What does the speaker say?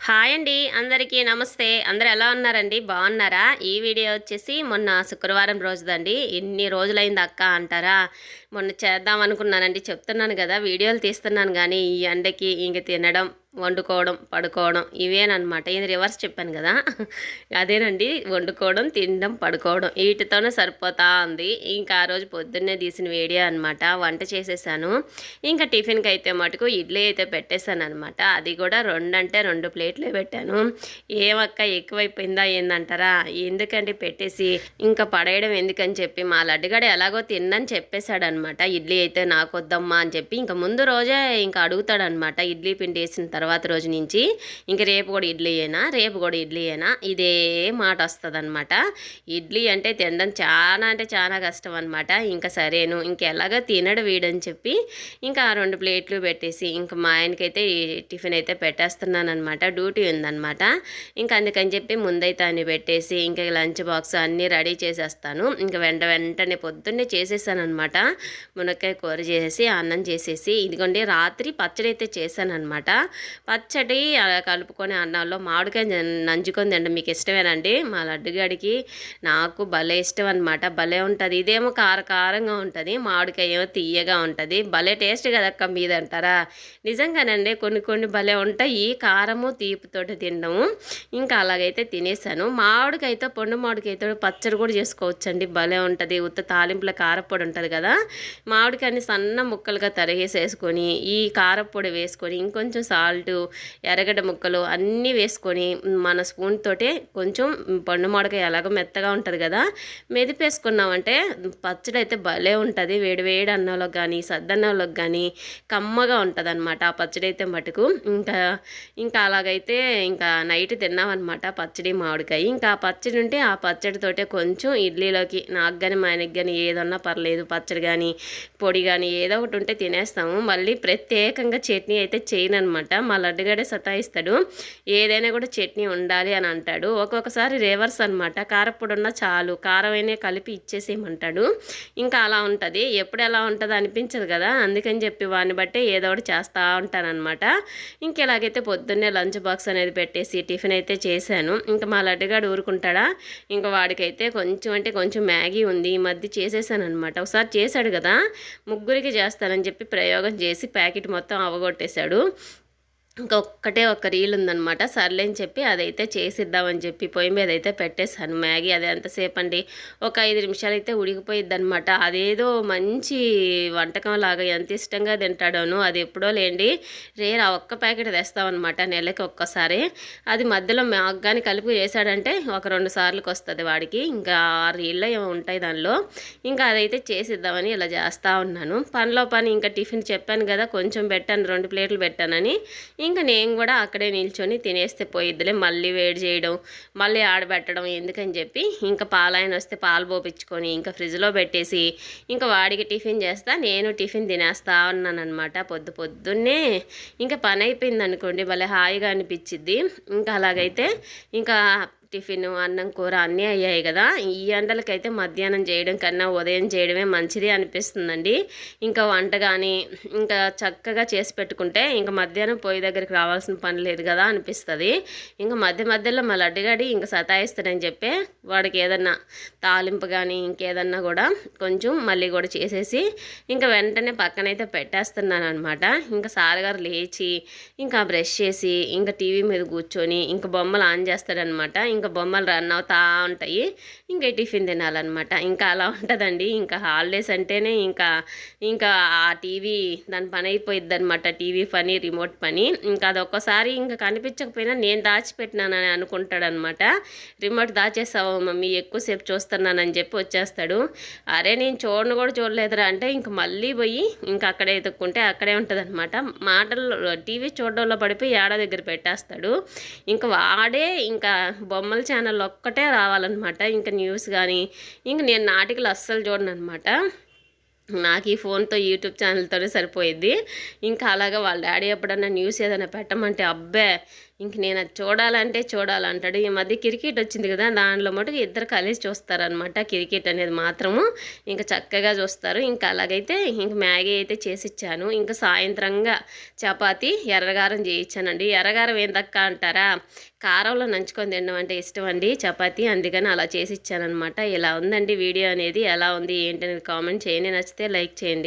Hi అండి అందరికీ నమస్తే. అందరు ఎలా ఉన్నారండి? బాగున్నారా? ఈ వీడియో వచ్చేసి మొన్న శుక్రవారం రోజుదండి. ఎన్ని రోజులైంది అక్క అంటారా? మొన్న చేద్దాం అనుకున్నానండి చెప్తున్నాను కదా వీడియోలు తీస్తున్నాను కానీ ఈ ఎండకి ఇంక తినడం వండుకోవడం పడుకోవడం ఇవేనమాట ఇది రివర్స్ చెప్పాను కదా. అదేనండి వండుకోవడం తినడం పడుకోవడం వీటితోనే సరిపోతా ఉంది ఇంకా ఆ రోజు పొద్దున్నే తీసిన వీడియో అనమాట వంట చేసేసాను. ఇంకా టిఫిన్కి అయితే మటుకు ఇడ్లీ అయితే పెట్టేశాను అనమాట అది కూడా రెండు అంటే రెండు ప్లేట్లే పెట్టాను. ఏమక్క ఎక్కువైపోయిందా ఏందంటారా? ఎందుకండి పెట్టేసి ఇంకా పడేయడం ఎందుకని చెప్పి మా లడ్డుగడ ఎలాగో తిన్నని చెప్పేశాడు అనమాట ఇడ్లీ అయితే నాకు వద్దమ్మా అని చెప్పి ఇంకా ముందు రోజే ఇంకా అడుగుతాడనమాట ఇడ్లీ పిండి వేసిన తర్వాత తర్వాత రోజు నుంచి ఇంక రేపు కూడా ఇడ్లీ అయినా రేపు కూడా ఇడ్లీ అయినా ఇదే మాట వస్తుంది ఇడ్లీ అంటే తినడం చాలా అంటే చాలా కష్టం అనమాట ఇంకా సరేను ఇంకెలాగో తినడు వీడని చెప్పి ఇంకా రెండు ప్లేట్లు పెట్టేసి ఇంకా మా ఆయనకైతే ఈ టిఫిన్ అయితే పెట్టేస్తున్నాను అనమాట డ్యూటీ ఉందనమాట ఇంకా అందుకని చెప్పి ముందైతే అని పెట్టేసి ఇంకా లంచ్ బాక్స్ అన్నీ రెడీ చేసేస్తాను. ఇంకా వెంట వెంటనే పొద్దున్నే చేసేసాను అనమాట మునక్కాయ కూర చేసేసి అన్నం చేసేసి ఇదిగోండి రాత్రి పచ్చడి అయితే చేశాను అనమాట పచ్చడి అలా కలుపుకొని అన్నంలో మామిడికాయ నంజుకొని తింటే మీకు ఇష్టమేనండి. మా లడ్డుగాడికి నాకు భలే ఇష్టం అనమాట భలే ఉంటుంది. ఇదేమో కార కారంగా ఉంటుంది. మామిడికాయ ఏమో తీయగా ఉంటుంది. భలే టేస్ట్ కదక్క మీదంటారా? నిజంగానండి కొన్ని కొన్ని భలే ఉంటాయి. కారము తీపితోటి తినడము. ఇంకా అలాగైతే తినేసాను. మామిడికాయతో పండు మామిడికాయతో పచ్చడి కూడా చేసుకోవచ్చండి. భలే ఉంటుంది. ఉత్త తాలింపుల కారపొడి ఉంటుంది కదా. మామిడికాయని సన్న ముక్కలుగా తరిగేసేసుకొని ఈ కారపొడి వేసుకొని ఇంకొంచెం సాల్ట్ ఎర్రగడ్డ ముక్కలు అన్నీ వేసుకొని మన స్పూన్ తోటే కొంచెం పండు మామిడికాయ ఎలాగో మెత్తగా ఉంటుంది కదా మెదిపేసుకున్నామంటే పచ్చడి అయితే భలే ఉంటుంది. వేడి వేడి అన్నంలోకి కానీ సద్దన్నంలోకి కానీ కమ్మగా ఉంటుంది అనమాట ఆ పచ్చడి అయితే మటుకు. ఇంకా ఇంకా అలాగైతే ఇంకా నైట్ తిన్నామన్నమాట పచ్చడి మామిడికాయ. ఇంకా ఆ పచ్చడి ఉంటే ఆ పచ్చడితోటే కొంచెం ఇడ్లీలోకి నాకు కానీ మా ఆయనకి కానీ ఏదన్నా పర్లేదు పచ్చడి కానీ పొడి కానీ ఏదో ఒకటి ఉంటే తినేస్తాము. మళ్ళీ ప్రత్యేకంగా చట్నీ అయితే చేయను అనమాట మా లడ్డుగాడే సతాయిస్తాడు. ఏదైనా కూడా చట్నీ ఉండాలి అని అంటాడు. ఒక్కొక్కసారి రివర్స్ అనమాట కారపొడి చాలు కారమైనా కలిపి ఇచ్చేసేయమంటాడు. ఇంకా అలా ఉంటుంది. ఎప్పుడు ఎలా ఉంటుందో అనిపించదు కదా. అందుకని చెప్పి వాడిని బట్టే ఏదో ఒకటి చేస్తూ ఉంటానన్నమాట. ఇంక ఇలాగైతే పొద్దున్నే లంచ్ బాక్స్ అనేది పెట్టేసి టిఫిన్ అయితే చేశాను. ఇంకా మా లడ్డుగాడు ఊరుకుంటాడా? ఇంకా వాడికైతే కొంచెం అంటే కొంచెం మ్యాగీ ఉంది. ఈ మధ్య చేసేసానమాట ఒకసారి చేశాడు కదా. ముగ్గురికి చేస్తానని చెప్పి ప్రయోగం చేసి ప్యాకెట్ మొత్తం అవగొట్టేశాడు. ఇంకా ఒక్కటే ఒక రీల్ ఉందనమాట సర్లే అని చెప్పి అదైతే చేసిద్దామని చెప్పి పొయ్యి మీద అయితే పెట్టేశాను మ్యాగీ. అది ఎంతసేపు అండి? ఒక ఐదు నిమిషాలు అయితే ఉడికిపోయిద్ది అనమాట అదేదో మంచి వంటకం లాగా ఎంత ఇష్టంగా తింటాడోను అది ఎప్పుడో లేండి. రేర్ ఆ ఒక్క ప్యాకెట్ తెస్తామన్నమాట నెలకి ఒక్కసారి. అది మధ్యలో మాకు కానీ కలిపి చేశాడంటే ఒక రెండు సార్లకు వస్తుంది వాడికి. ఇంకా ఆ రీల్లో ఏమో ఉంటాయి దానిలో. ఇంకా అదైతే చేసిద్దామని ఇలా చేస్తూ ఉన్నాను. పనిలో పని ఇంకా టిఫిన్ చెప్పాను కదా కొంచెం పెట్టాను రెండు ప్లేట్లు పెట్టానని. ఇంకా నేను కూడా అక్కడే నిల్చొని తినేస్తే పోయిద్దిలే మళ్ళీ వేడి చేయడం మళ్ళీ ఆడబెట్టడం ఎందుకని చెప్పి ఇంకా పాలాయన వస్తే పాలు పోపించుకొని ఇంకా ఫ్రిడ్జ్లో పెట్టేసి ఇంకా వాడికి టిఫిన్ చేస్తా నేను టిఫిన్ తినేస్తా ఉన్నానమాట పొద్దు పొద్దున్నే ఇంకా పని అయిపోయింది అనుకోండి భలే హాయిగా అనిపించిద్ది ఇంకా అలాగైతే ఇంకా టిఫిన్ అన్నం కూర అన్నీ అయ్యాయి కదా. ఈ ఎండలకైతే మధ్యాహ్నం చేయడం కన్నా ఉదయం చేయడమే మంచిది అనిపిస్తుందండి. ఇంకా వంట కానీ ఇంకా చక్కగా చేసి పెట్టుకుంటే ఇంకా మధ్యాహ్నం పొయ్యి దగ్గరికి రావాల్సిన పని లేదు కదా అనిపిస్తుంది. ఇంకా మధ్య మధ్యలో మా లడ్డుగాడి ఇంకా సతాయిస్తాడని చెప్పి వాడికి ఏదన్నా తాలింపు కానీ ఇంకేదన్నా కూడా కొంచెం మళ్ళీ కూడా చేసేసి ఇంకా వెంటనే పక్కనైతే పెట్టేస్తున్నాను అనమాట ఇంకా సారగారు లేచి ఇంకా బ్రష్ చేసి ఇంకా టీవీ మీద కూర్చొని ఇంకా బొమ్మలు ఆన్ చేస్తాడనమాట ఇంకా బొమ్మలు రన్ అవుతా ఉంటాయి. ఇంకా టిఫిన్ తినాలన్నమాట. ఇంకా అలా ఉంటుందండి. ఇంకా హాలిడేస్ అంటేనే ఇంకా ఇంకా ఆ టీవీ దాని పని అయిపోయిద్ది అనమాట టీవీ పని రిమోట్ పని. ఇంకా అది ఒక్కసారి ఇంకా కనిపించకపోయినా నేను దాచిపెట్టినానని అనుకుంటాడనమాట రిమోట్ దాచేసావు మమ్మీ ఎక్కువసేపు చూస్తున్నానని చెప్పి వచ్చేస్తాడు. అరే నేను చూడను కూడా చూడలేదురా అంటే ఇంక మళ్ళీ పోయి ఇంకా అక్కడే ఎదుక్కుంటే అక్కడే ఉంటుందన్నమాట. మాటల్లో టీవీ చూడడంలో పడిపోయి ఏడా దగ్గర పెట్టేస్తాడు. ఇంకా వాడే ఇంకా బొమ్మ బొమ్మల ఛానల్ ఒక్కటే రావాలన్నమాట. ఇంకా న్యూస్ కానీ ఇంక నేను నాటికలు అస్సలు చూడను అనమాట నాకు ఈ ఫోన్తో యూట్యూబ్ ఛానల్తోనే సరిపోయింది ఇంకా అలాగా వాళ్ళ డాడీ ఎప్పుడన్నా న్యూస్ ఏదైనా పెట్టమంటే అబ్బే ఇంక నేను అది చూడాలంటే చూడాలంటాడు. ఈ మధ్య క్రికెట్ వచ్చింది కదా దాంట్లో మటుకు ఇద్దరు కలిసి చూస్తారనమాట క్రికెట్ అనేది మాత్రము. ఇంకా చక్కగా చూస్తారు. ఇంకా అలాగైతే ఇంక మ్యాగీ అయితే చేసిచ్చాను. ఇంకా సాయంత్రంగా చపాతి ఎర్రగారం చేయించానండి ఎర్రగారం ఏందక్క అంటారా? కారంలో నంచుకొని తినడం అంటే ఇష్టం అండి చపాతి. అందుకని అలా చేసి ఇచ్చానమాట ఇలా ఉందండి వీడియో అనేది. ఎలా ఉంది ఏంటి అనేది కామెంట్ చేయండి. నచ్చితే లైక్ చేయండి.